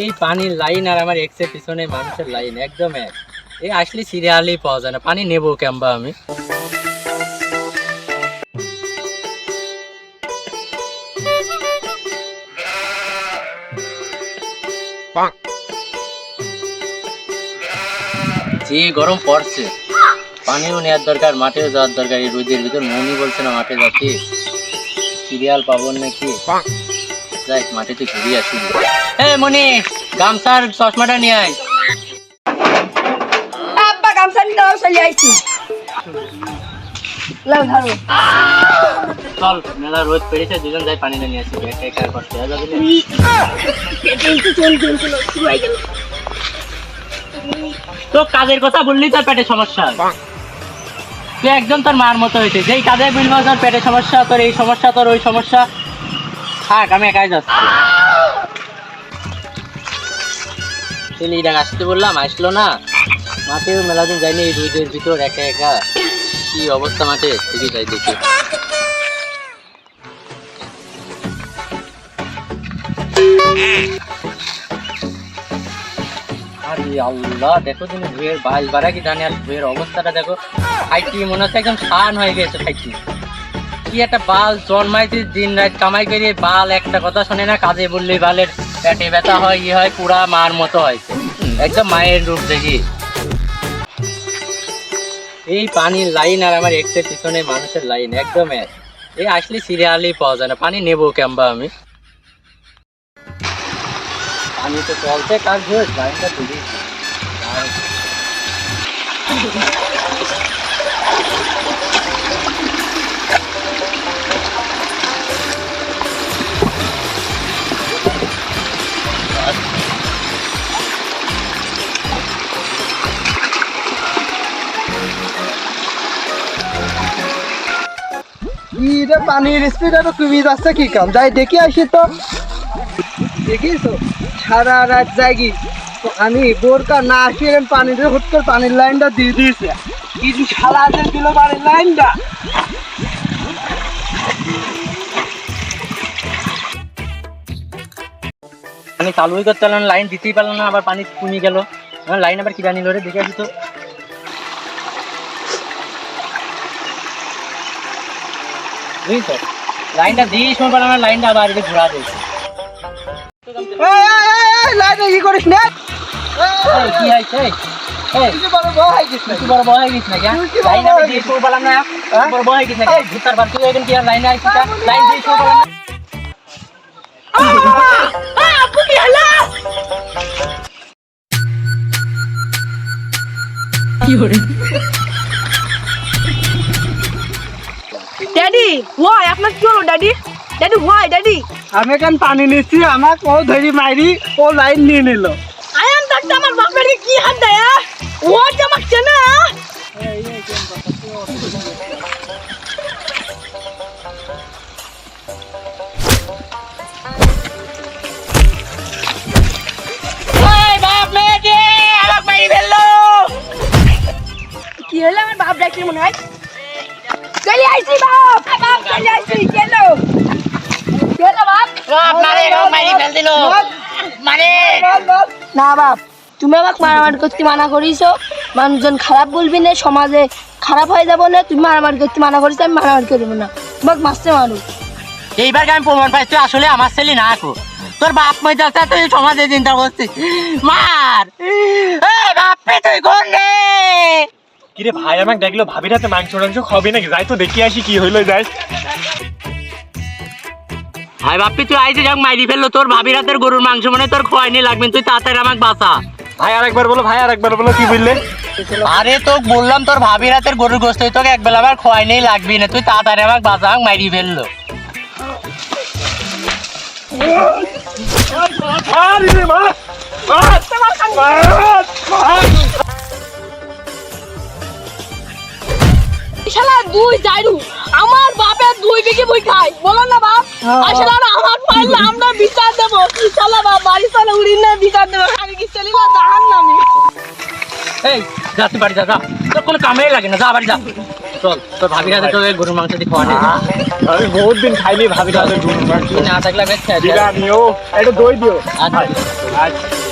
এই পানির লাইন আর আমার এক্সের পিছনে মানুষের লাইন একদম এক। এই আসলে সিরিয়ালই পাওয়া যায় না পানি নেব কেমবা আমি। যে গরম পড়ছে পানিও নেওয়ার দরকার মাঠেও যাওয়ার দরকার এই রোদের ভিতর মনি বলছে না মাঠে যাচ্ছি সিরিয়াল পাবো নাকি? যাই মাঠে তো ঘুরে আসি। এ মনি গামছার চশমাটা নিয়ে আয়। আব্বা গামছা নিতে চলে আইছি। লাও ধরো। চল মেলা রোদ পেরেছে দুজন যাই পানি নিয়ে আসি। তো কাজের কথা বললি তোর পেটে সমস্যা। তুই একদম তোর মার মতো হয়েছে যেই কাজে বলব তোর পেটে সমস্যা তোর এই সমস্যা তোর ওই সমস্যা। থাক আমি একাই যাচ্ছি। আসতে বললাম, আসলো না। মাঠেও মেলা দিন যায়নি এই রোদের ভিতর একা একা। কি অবস্থা মাঠে? দেখি যাই আল্লাহ, দেখো তুমি ধুয়ের বাল, বাড়া কি জানি আর ধুয়ের অবস্থাটা দেখো। খাইটি মনে হচ্ছে একদম শান হয়ে গেছে খাইটি কি একটা বাল জন্মাইতে দিন রাত কামাই করে বাল, একটা কথা শোনে না, কাজে বললে বালের পেটে ব্যথা হয়, ই হয়, পুরা মার মতো হয়েছে একদম মায়ের রূপ দেখি। এই পানির লাইন আর আমার এক্সের পিছনে মানুষের লাইন, একদম এক। এই আসলে সিরিয়ালই পাওয়া যায় না, পানি নেব কেমবা আমি। পানি তো চলছে, কাজ হয়ে লাইনটা তুলি রে পানির স্পিড আরও কমে যাচ্ছে কি কাম? যাই দেখি আসি তো। দেখিস সারা রাত জাগি। তো আমি বোরকা না আসি এরকম পানিতে হুট করে পানির লাইনটা দিয়ে দিয়েছে। কিন্তু সারা রাত দিল পানির লাইনটা। আমি চালুই করতে পারলাম লাইন দিতেই পারলাম না, আবার পানি কমে গেল। লাইন আবার কি জানি রে দেখে আসি তো। বুঝলি তো লাইনটা দিয়ে সময় পারলাম না লাইনটা আবার এটা ঘোরা দিয়েছে লাইনে কি করিস না কি হয়েছে এই, এই, ড্যাডি ওয়াই আপনার কি হলো ড্যাডি ড্যাডি ওয়াই ড্যাডি আমি কেন পানি নিচ্ছি আমাকে ও ধরি মারি ও লাইন নিয়ে নিল। আয়ান থাকতে আমার বাপের কি হাত দেয় ও যে আমাকে চেনে কি হলো আমার বাপ ডাকলে মনে হয়? চলে আইছি বাপ। বাপ চলে আইছি কেন কেন বাপ। না বাপ তুমি আমাকে মারামারি করতে মানা করিছো। মানুষজন খারাপ বলবি না সমাজে খারাপ হয়ে যাব না তুমি মারামারি করতে মানা করিস আমি মারামারি করব না। তোমাকে মারতে মারু এইবার আমি প্রমাণ পাই তুই আসলে আমার ছেলে না কো? তোর বাপ মই যাচ্ছে তুই সমাজে চিন্তা করছিস। মার। বাপে তুই কোন রে? কিরে ভাই আমাকে দেখল ভাবির হাতে মাংস টাংস খাবি নাকি যাই তো দেখি আসি কি হইল যাই ভাই বাপ্পি তুই আইসি যাক মাইরি ফেলল তোর ভাবির হাতের গরুর মাংস মানে তোর খোয়াইনি লাগবে তুই তাড়াতাড়ি আমাকে বাঁচা ভাই আরেকবার বলো ভাই আরেকবার বলো কি বললে আরে তোকে বললাম তোর ভাবির হাতের গরুর গোস্ত তোকে এক বেলা আবার খোয়াইনি লাগবি না তুই তাড়াতাড়ি আমাকে বাঁচা আমাকে মাইরি ফেলল আরে মা দুই জাইরু। আমার বাপের দুই বিঘি বই খাই। বলো না বাপ? আসলে আমার পারলে আমরা বিচার দেবো। শালা বাপ বাড়ি শালা উড়ি না বিচার দেবো। আমি কি চলি না জাহান নামি? এই যা তুই বাড়ি যা যা। তোর কোনো কামেই লাগে না যা বাড়ি যা। চল তোর ভাবির হাতে তো গরুর মাংস দিয়ে খাওয়া নেই। আমি বহুত দিন খাইনি ভাবির হাতে গরুর মাংস। না থাকলে বেশ খাই দিদা নিও একটা দই দিও। আচ্ছা। আচ্ছা।